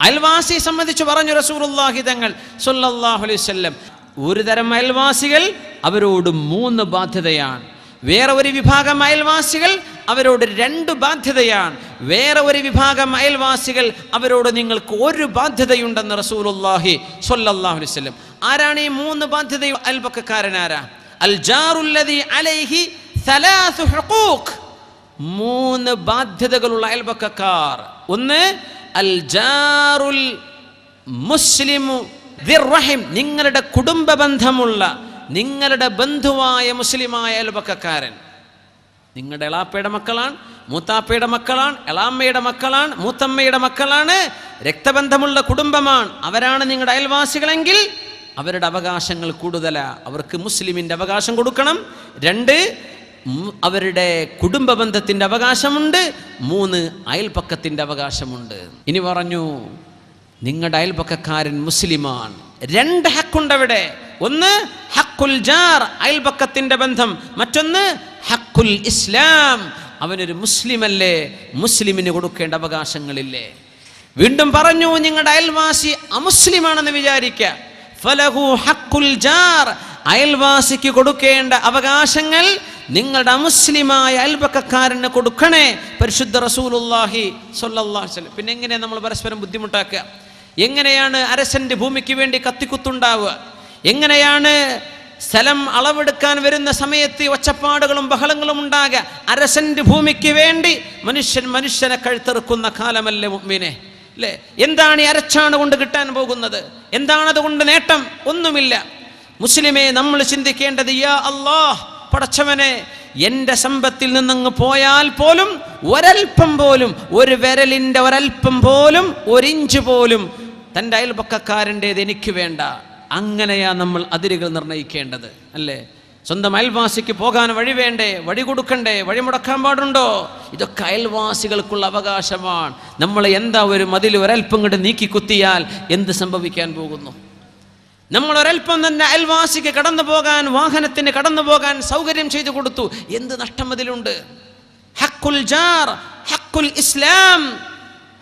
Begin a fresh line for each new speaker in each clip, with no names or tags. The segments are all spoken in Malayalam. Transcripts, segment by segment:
അയൽവാസിയെ സംബന്ധിച്ച് പറഞ്ഞു റസൂറുല്ലാഹി തങ്ങൾ സല്ലല്ലാഹു അലൈഹി ഒരു തരം അയൽവാസികൾ അവരോട് മൂന്ന് ബാധ്യതയാണ്. വേറെ ഒരു വിഭാഗം അയൽവാസികൾ അവരോട് രണ്ട് ബാധ്യതയാണ്. വേറെ ഒരു വിഭാഗം അയൽവാസികൾ അവരോട് നിങ്ങൾക്ക് ഒരു ബാധ്യതയുണ്ടെന്ന് റസൂലുല്ലാഹി സ്വല്ലല്ലാഹു അലൈഹി ആരാണ് ഈ മൂന്ന് ബാധ്യത അയൽപക്കക്കാരനാരാ മൂന്ന് ബാധ്യതകളുള്ള അയൽപക്കക്കാർ. ഒന്ന് അൽ ജാറുൽ മുസ്ലിമു ദിർറഹിം. നിങ്ങളുടെ കുടുംബ ബന്ധമുള്ള നിങ്ങളുടെ ബന്ധുവായ മുസ്ലിമായ അയൽപക്കക്കാരൻ നിങ്ങളുടെ എളാപ്പയുടെ മക്കളാണ് മൂത്താപ്പയുടെ മക്കളാണ് എളാമ്മയുടെ മക്കളാണ് മൂത്തമ്മയുടെ മക്കളാണ് രക്തബന്ധമുള്ള കുടുംബമാണ്. അവരാണ് നിങ്ങളുടെ അയൽവാസികളെങ്കിൽ അവരുടെ അവകാശങ്ങൾ കൂടുതലാണ് അവർക്ക് മുസ്ലിമിന്റെ അവകാശം കൊടുക്കണം. രണ്ട് അവരുടെ കുടുംബ ബന്ധത്തിന്റെ അവകാശമുണ്ട് മൂന്ന് അയൽപക്കത്തിന്റെ അവകാശമുണ്ട്. ഇനി പറഞ്ഞു നിങ്ങളുടെ അയൽപക്കക്കാരൻ മുസ്ലിമാണ്. രണ്ട് ഹക്കുണ്ട് അവിടെ ഒന്ന് ഹക്കുൽ ജാർ അയൽപക്കത്തിന്റെ ബന്ധം. മറ്റൊന്ന് ഹക്കുൽ ഇസ്ലാം. അവനൊരു മുസ്ലിമല്ലേ മുസ്ലിമിന് കൊടുക്കേണ്ട അവകാശങ്ങളില്ലേ. വീണ്ടും പറഞ്ഞു നിങ്ങളുടെ അയൽവാസി അമുസ്ലിമാണെന്ന് വിചാരിക്കുക ഫലഹു ജാർ അയൽവാസിക്ക് കൊടുക്കേണ്ട അവകാശങ്ങൾ നിങ്ങളുടെ അമുസ്ലിമായ അയൽപക്കക്കാരന് കൊടുക്കണേ പരിശുദ്ധ റസൂലുല്ലാഹി വസല്ലം. പിന്നെ എങ്ങനെയാണ് നമ്മൾ പരസ്പരം ബുദ്ധിമുട്ടാക്കുക? എങ്ങനെയാണ് അരസന്റെ ഭൂമിക്ക് വേണ്ടി കത്തിക്കുത്തുണ്ടാവുക? എങ്ങനെയാണ് സ്ഥലം അളവെടുക്കാൻ വരുന്ന സമയത്ത് ഒച്ചപ്പാടുകളും ബഹളങ്ങളും ഉണ്ടാകുക? അരസന്റെ ഭൂമിക്ക് വേണ്ടി മനുഷ്യൻ മനുഷ്യനെ കഴുത്തെറുക്കുന്ന കാലമല്ലേ മുമ്മിനെ അല്ലേ? എന്താണ് ഈ അരച്ചാണ് കൊണ്ട് കിട്ടാൻ പോകുന്നത്? എന്താണ് അതുകൊണ്ട് നേട്ടം? ഒന്നുമില്ല. മുസ്ലിമെ നമ്മൾ ചിന്തിക്കേണ്ടത് യാ അല്ലാഹ് പടച്ചവനെ എന്റെ സമ്പത്തിൽ നിന്നങ്ങ് പോയാൽ പോലും ഒരൽപ്പം പോലും ഒരു വിരലിന്റെ ഒരൽപ്പം പോലും ഒരിഞ്ച് പോലും തന്റെ അയൽപക്കക്കാരന്റേത് എനിക്ക് വേണ്ട. അങ്ങനെയാ നമ്മൾ അതിരുകൾ നിർണയിക്കേണ്ടത് അല്ലേ? സ്വന്തം അയൽവാസിക്ക് പോകാൻ വഴി വേണ്ടേ? വഴി കൊടുക്കണ്ടേ? വഴി മുടക്കാൻ പാടുണ്ടോ? ഇതൊക്കെ അയൽവാസികൾക്കുള്ള അവകാശമാണ്. നമ്മൾ എന്താ ഒരു മതിൽ ഒരൽപ്പം കൊണ്ട് നീക്കി കുത്തിയാൽ എന്ത് സംഭവിക്കാൻ പോകുന്നു? നമ്മൾ ഒരൽപ്പം തന്നെ അയൽവാസിക്ക് കടന്നു പോകാൻ വാഹനത്തിന് കടന്നു പോകാൻ സൗകര്യം ചെയ്തു കൊടുത്തു. എന്ത് നഷ്ടം അതിലുണ്ട്? ഹക്കുൽ ജാർ ഹക്കുൽ ഇസ്ലാം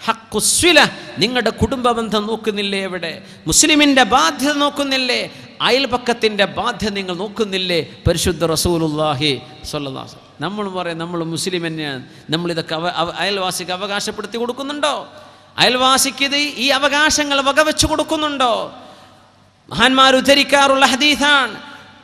ഹക്കുസ്വില നിങ്ങളുടെ കുടുംബ ബന്ധം നോക്കുന്നില്ലേ എവിടെ? മുസ്ലിമിന്റെ ബാധ്യത നോക്കുന്നില്ലേ? അയൽപക്കത്തിന്റെ ബാധ്യത നിങ്ങൾ നോക്കുന്നില്ലേ? പരിശുദ്ധ റസൂലുല്ലാഹി സ്വല്ലാസ് നമ്മൾ പറയും നമ്മൾ മുസ്ലിം തന്നെയാണ്. നമ്മളിതൊക്കെ അവ- അയൽവാസിക്ക് അവകാശപ്പെടുത്തി കൊടുക്കുന്നുണ്ടോ? അയൽവാസിക്ക് ഇത് ഈ അവകാശങ്ങൾ വകവെച്ച് കൊടുക്കുന്നുണ്ടോ? മഹാന്മാർ ഉദ്ധരിക്കാറുള്ള ഹദീസാണ്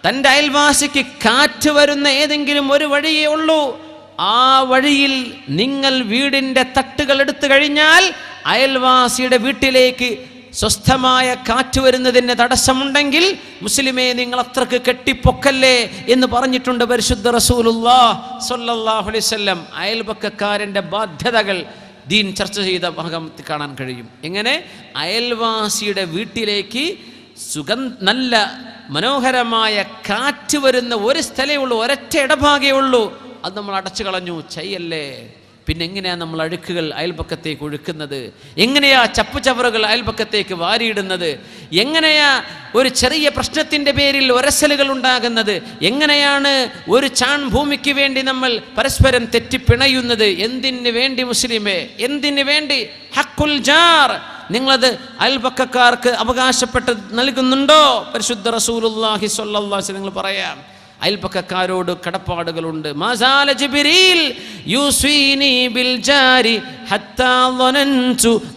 തന്റെ അയൽവാസിക്ക് കാറ്റ് വരുന്ന ഏതെങ്കിലും ഒരു വഴിയേ ഉള്ളൂ. ആ വഴിയിൽ നിങ്ങൾ വീടിന്റെ തട്ടുകൾ എടുത്തു കഴിഞ്ഞാൽ അയൽവാസിയുടെ വീട്ടിലേക്ക് സ്വസ്ഥമായ കാറ്റ് വരുന്നതിന് തടസ്സമുണ്ടെങ്കിൽ മുസ്ലിമേ നിങ്ങൾ അത്രയ്ക്ക് കെട്ടിപ്പൊക്കല്ലേ എന്ന് പറഞ്ഞിട്ടുണ്ട് പരിശുദ്ധ റസൂലുല്ലാ സ്വല്ലല്ലാഹു അലൈഹി വസല്ലം. അയൽപക്കക്കാരന്റെ ബാധ്യതകൾ ദീൻ ചർച്ച ചെയ്ത ഭാഗം കാണാൻ കഴിയും. എങ്ങനെ? അയൽവാസിയുടെ വീട്ടിലേക്ക് സുഗം നല്ല മനോഹരമായ കാറ്റ് വരുന്ന ഒരു സ്ഥലമേ ഉള്ളൂ ഒരൊറ്റ ഇടഭാഗേ ഉള്ളൂ. അത് നമ്മൾ അടച്ചു കളഞ്ഞു ചെയ്യല്ലേ? പിന്നെ എങ്ങനെയാണ് നമ്മൾ അഴുക്കുകൾ അയൽപക്കത്തേക്ക് ഒഴുക്കുന്നത്? എങ്ങനെയാ ചപ്പുചവറുകൾ അയൽപക്കത്തേക്ക് വാരിയിടുന്നത്? എങ്ങനെയാ ഒരു ചെറിയ പ്രശ്നത്തിന്റെ പേരിൽ ഒരസലുകൾ ഉണ്ടാകുന്നത്? എങ്ങനെയാണ് ഒരു ചാൺ ഭൂമിക്ക് വേണ്ടി നമ്മൾ പരസ്പരം തെറ്റിപ്പിണയുന്നത്? എന്തിന് വേണ്ടി മുസ്ലിമേ? എന്തിന് വേണ്ടി? ഹക്കുൽ ജാർ. നിങ്ങളത് അയൽപക്കക്കാർക്ക് അവകാശപ്പെട്ട് നൽകുന്നുണ്ടോ? പരിശുദ്ധ റസൂലുള്ളാഹി സ്വല്ലാസ് നിങ്ങൾ പറയാം. അയൽപക്കക്കാരോട് കടപ്പാടുകളുണ്ട്. മാസാല ജിബ്രീൽ യൂസ്വീനി ബിൽ ജാരി ഹത്താ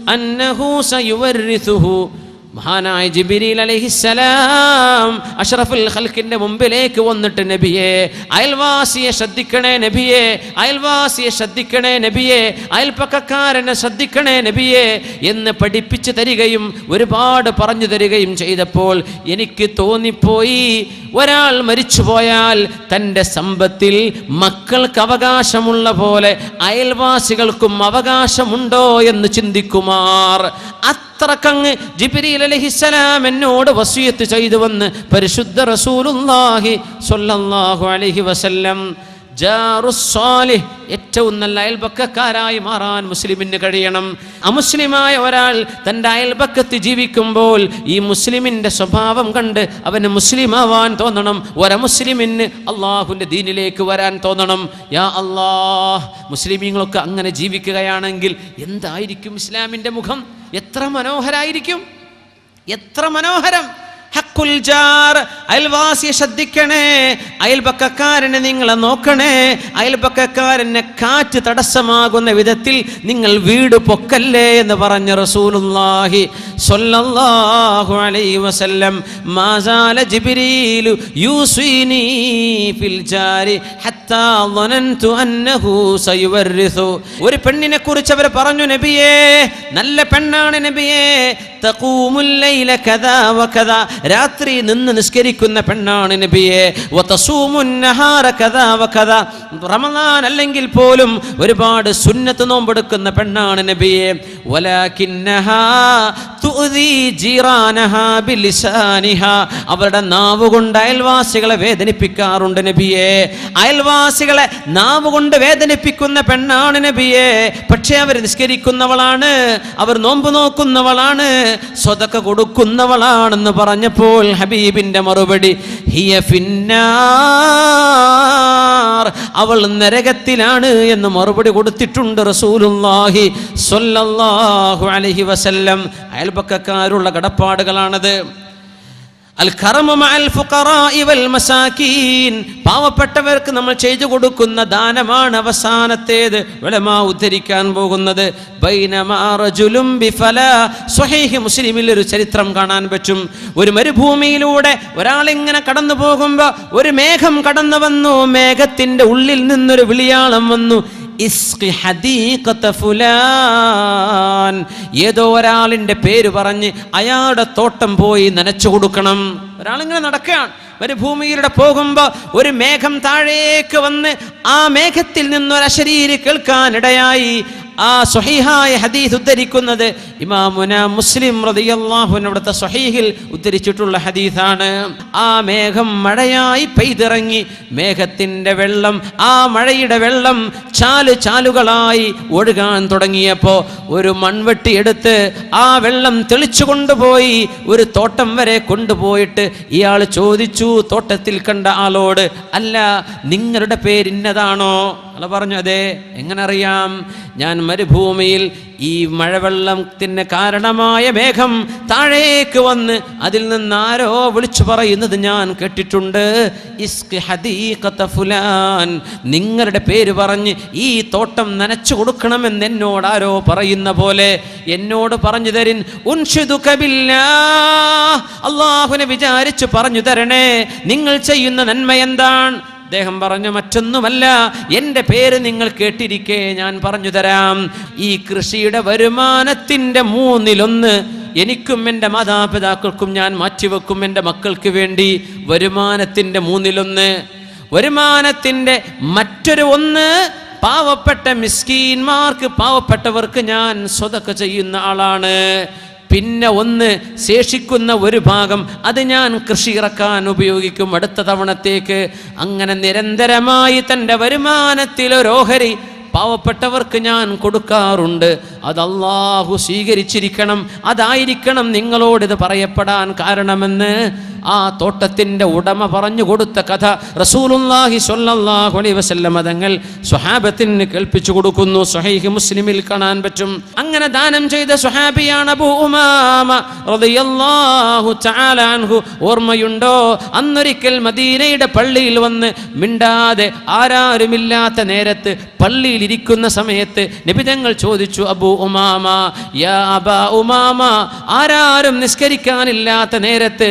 അന്നഹു സയുവരിസുഹു മഹാനായ ജിബിരിൽ അലഹിസലാം അഷറഫുൽ ഖൽക്കിന്റെ മുമ്പിലേക്ക് വന്നിട്ട് നബിയെ അയൽവാസിയെ ശ്രദ്ധിക്കണേ നബിയെ അയൽവാസിയെ ശ്രദ്ധിക്കണേ നബിയെ അയൽപ്പക്കക്കാരനെ ശ്രദ്ധിക്കണേ നബിയെ എന്ന് പഠിപ്പിച്ചു തരികയും ഒരുപാട് പറഞ്ഞു തരികയും ചെയ്തപ്പോൾ എനിക്ക് തോന്നിപ്പോയി. ഒരാൾ മരിച്ചുപോയാൽ തന്റെ സമ്പത്തിൽ മക്കൾക്ക് അവകാശമുള്ള പോലെ അയൽവാസികൾക്കും അവകാശമുണ്ടോ എന്ന് ചിന്തിക്കുമാർ. അത്രക്കങ്ങ് ജിബ്രീൽ അലൈഹിസ്സലാം എന്നോട് വസിയത്ത് ചെയ്തു വന്ന് പരിശുദ്ധ റസൂലുല്ലാഹി സ്വല്ലല്ലാഹു അലൈഹി വസല്ലം ഏറ്റവും നല്ല അയൽപക്കക്കാരായി മാറാൻ മുസ്ലിമിന് കഴിയണം. അമുസ്ലിമായ ഒരാൾ തന്റെ അയൽപക്കത്ത് ജീവിക്കുമ്പോൾ ഈ മുസ്ലിമിന്റെ സ്വഭാവം കണ്ട് അവന് മുസ്ലിമാവാൻ തോന്നണം. ഒരമുസ്ലിമിന് അള്ളാഹുവിന്റെ ദീനിലേക്ക് വരാൻ തോന്നണം. യാ അള്ളാഹ് മുസ്ലിമീങ്ങളൊക്കെ അങ്ങനെ ജീവിക്കുകയാണെങ്കിൽ എന്തായിരിക്കും ഇസ്ലാമിന്റെ മുഖം? എത്ര മനോഹരായിരിക്കും? എത്ര മനോഹരം? ഹക്കുൽ ജാർ അയൽവാസിയെ ശ്രദ്ധിക്കണേ. അയൽപക്കക്കാരനെ നിങ്ങളെ നോക്കണേ. അയൽപക്കക്കാരനെ കാറ്റ് തടസ്സമാകുന്ന വിധത്തിൽ നിങ്ങൾ വീട് പൊക്കല്ലേ എന്ന് പറഞ്ഞ റസൂലുള്ളാഹി സ്വല്ലല്ലാഹു അലൈഹി വസല്ലം മാസാല ജിബ്രീലു യൂസീനി ഫിൽ ജാരി ഹത്താ ളനന്തു അന്നഹു സയുവരിസു ഒരു പെണ്ണിനെ കുറിച്ച് അവർ പറഞ്ഞു നബിയേ നല്ല പെണ്ണാണ് നബിയേ രാത്രി നിന്ന് നിസ്കരിക്കുന്ന പെണ്ണാണ് നബിയെ. റമദാൻ അല്ലെങ്കിൽ പോലും ഒരുപാട് സുന്നത്ത് നോമ്പെടുക്കുന്ന പെണ്ണാണ് നബിയെ. അവരുടെ നാവ് കൊണ്ട് അയൽവാസികളെ വേദനിപ്പിക്കാറുണ്ട് നബിയെ. അയൽവാസികളെ നാവ് കൊണ്ട് വേദനിപ്പിക്കുന്ന പെണ്ണാണ് നബിയെ. പക്ഷേ അവർ നിസ്കരിക്കുന്നവളാണ്. അവർ നോമ്പ് നോക്കുന്നവളാണ്. സ്വതക്ക കൊടുക്കുന്നവളാണെന്ന് പറഞ്ഞപ്പോൾ ഹബീബിന്റെ മറുപടി ഹിയ ഫിന്നാർ അവൾ നരകത്തിലാണ് എന്ന് മറുപടി കൊടുത്തിട്ടുണ്ട് റസൂലുല്ലാഹി സ്വല്ലല്ലാഹു അലൈഹി വസല്ലം. അയൽപക്കക്കാരുള്ള കടപ്പാടുകളാണത്. പാവപ്പെട്ടവർക്ക് നമ്മൾ ചെയ്തു കൊടുക്കുന്ന ദാനമാണ് അവസാനത്തേത്. വിളമാ ഉദ്ധരിക്കാൻ പോകുന്നത്. മുസ്ലിമിൽ ഒരു ചരിത്രം കാണാൻ പറ്റും. ഒരു മരുഭൂമിയിലൂടെ ഒരാളിങ്ങനെ കടന്നു പോകുമ്പോൾ ഒരു മേഘം കടന്നു വന്നു. മേഘത്തിന്റെ ഉള്ളിൽ നിന്നൊരു വിളിയാളം വന്നു. ഏതോ ഒരാളിന്റെ പേര് പറഞ്ഞ് അയാളുടെ തോട്ടം പോയി നനച്ചു കൊടുക്കണം. ഒരാളിങ്ങനെ നടക്കുകയാണ്. മരുഭൂമിയിലൂടെ പോകുമ്പോൾ ഒരു മേഘം താഴേക്ക് വന്ന് ആ മേഘത്തിൽ നിന്നൊരു അശരീരി കേൾക്കാനിടയായി. ആ സ്വഹീഹായ ഹദീസ് ഉദ്ധരിക്കുന്നത് ഇമാമുന മുസ്ലിം റളിയല്ലാഹു അവിടുത്തെ സ്വഹീഹിൽ ഉദ്ധരിച്ചിട്ടുള്ള ഹദീസാണ്. ആ മേഘം മഴയായി പെയ്തിറങ്ങി മേഘത്തിന്റെ വെള്ളം ആ മഴയുടെ വെള്ളം ചാൽ ചാലുകളായി ഒഴുകാൻ തുടങ്ങിയപ്പോൾ ഒരു മൺവെട്ടി എടുത്ത് ആ വെള്ളം തെളിച്ചു കൊണ്ടുപോയി ഒരു തോട്ടം വരെ കൊണ്ടുപോയിട്ട് ഇയാൾ ചോദിച്ചു തോട്ടത്തിൽ കണ്ട ആളോട് അല്ല നിങ്ങളുടെ പേരിന്നതാണോ അല്ല പറഞ്ഞു അതെ എങ്ങനെ അറിയാം ഞാൻ മരുഭൂമിയിൽ ഈ മഴവെള്ളത്തിന് കാരണമായ മേഘം താഴേക്ക് വന്ന് അതിൽ നിന്ന് ആരോ വിളിച്ചു പറയുന്നത് ഞാൻ കേട്ടിട്ടുണ്ട്. ഫുലാൻ. നിങ്ങളുടെ പേര് പറഞ്ഞ് ഈ തോട്ടം നനച്ചു കൊടുക്കണമെന്ന് എന്നോട് ആരോ പറയുന്ന പോലെ എന്നോട് പറഞ്ഞു തരിൻ അള്ളാഹുനെ വിചാരിച്ചു പറഞ്ഞു തരണേ നിങ്ങൾ ചെയ്യുന്ന നന്മ എന്താണ്? അദ്ദേഹം പറഞ്ഞു മറ്റൊന്നുമല്ല എന്റെ പേര് നിങ്ങൾ കേട്ടിരിക്കേ ഞാൻ പറഞ്ഞു തരാം. ഈ കൃഷിയുടെ വരുമാനത്തിന്റെ മൂന്നിലൊന്ന് എനിക്കും എന്റെ മാതാപിതാക്കൾക്കും ഞാൻ മാറ്റിവെക്കും എന്റെ മക്കൾക്ക് വേണ്ടി. വരുമാനത്തിന്റെ മൂന്നിലൊന്ന് വരുമാനത്തിന്റെ മറ്റൊരു ഒന്ന് പാവപ്പെട്ട മിസ്കീന്മാർക്ക് പാവപ്പെട്ടവർക്ക് ഞാൻ സ്വതക്ക ചെയ്യുന്ന ആളാണ്. പിന്നെ ഒന്ന് ശേഷിക്കുന്ന ഒരു ഭാഗം അത് ഞാൻ കൃഷി ഇറക്കാൻ ഉപയോഗിക്കും അടുത്ത തവണത്തേക്ക്. അങ്ങനെ നിരന്തരമായി തന്റെ വരുമാനത്തിലൊരോഹരി പാവപ്പെട്ടവർക്ക് ഞാൻ കൊടുക്കാറുണ്ട്. അത് സ്വീകരിച്ചിരിക്കണം. അതായിരിക്കണം നിങ്ങളോടിത് പറയപ്പെടാൻ കാരണമെന്ന്. ആ തോട്ടത്തിന്റെ ഉടമ പറഞ്ഞു കൊടുത്ത കഥ റസൂലുല്ലാഹി സ്വല്ലല്ലാഹു അലൈഹി വസല്ലം തങ്ങൾ സ്വഹാബത്തിന് കേൾപ്പിച്ചു കൊടുക്കുന്നു. സ്വഹീഹ് മുസ്ലിമിൽ കാണാൻ പറ്റും. അങ്ങനെ ദാനം ചെയ്ത സ്വഹാബിയാണ് ഉമാമ റളിയല്ലാഹു തആല അൻഹു. ഓർമ്മയുണ്ടോ? അന്നൊരിക്കൽ മദീനയുടെ പള്ളിയിൽ വന്ന് മിണ്ടാതെ ആരാരുമില്ലാത്ത നേരത്ത് പള്ളിയിൽ ഇരിക്കുന്ന സമയത്ത് നിബിതങ്ങൾ ചോദിച്ചു അബു ഉമാമ യാ അബ ഉമാമ ആരാരും നിസ്കരിക്കാനില്ലാത്ത നേരത്ത്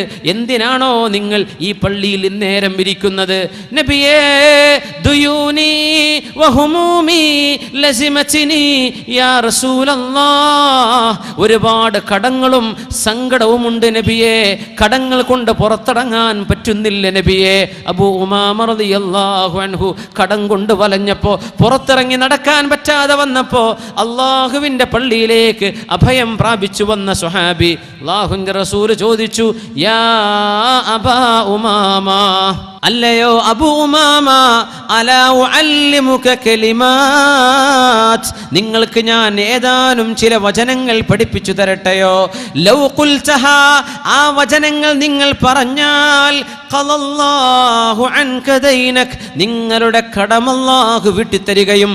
എന്തിനാണോ നിങ്ങൾ ഈ പള്ളിയിൽ ഇന്നേരം ഇരിക്കുന്നത്? നബിയേ യാ ഒരുപാട് കടങ്ങളും സങ്കടവും ഉണ്ട് നബിയെ. കടങ്ങൾ കൊണ്ട് പുറത്തിറങ്ങാൻ പറ്റുന്നില്ല നബിയെ. അബൂ ഉമാമ റളിയല്ലാഹു അൻഹു കടം കൊണ്ട് വലഞ്ഞപ്പോ പുറത്തിറങ്ങി നടക്കാൻ പറ്റാതെ വന്നപ്പോ അള്ളാഹുവിന്റെ പള്ളിയിലേക്ക് അഭയം പ്രാപിച്ചു വന്ന സുഹാബി അള്ളാഹുന്റെ റസൂര് ചോദിച്ചു യാ അബാ ഉമാമ അല്ലയോ അബൂ ഉമാമ അലാ ഉഅല്ലിമുക കലിമാത്ത്. നിങ്ങൾക്ക് ഞാൻ ഏതാനും ചില വചനങ്ങൾ പഠിപ്പിച്ചു തരട്ടെയോ? ആ വചനങ്ങൾ നിങ്ങൾ പറഞ്ഞാൽ നിങ്ങളുടെ കടമല്ലാഹു വിട്ടിത്തരികയും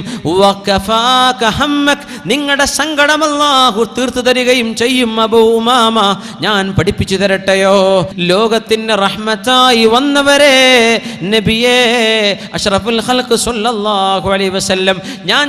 നിങ്ങളുടെ സങ്കടമല്ലാഹു തീർത്തു തരികയും ചെയ്യും അബൂമാമ ഞാൻ പഠിപ്പിച്ചു തരട്ടെയോ? ലോകത്തിന് റഹ്മത്തായി വന്നവരെ നബിയേ അഷ്റഫുൽ ഖൽഖ് സല്ലല്ലാഹു അലൈഹി വസല്ലം ഞാൻ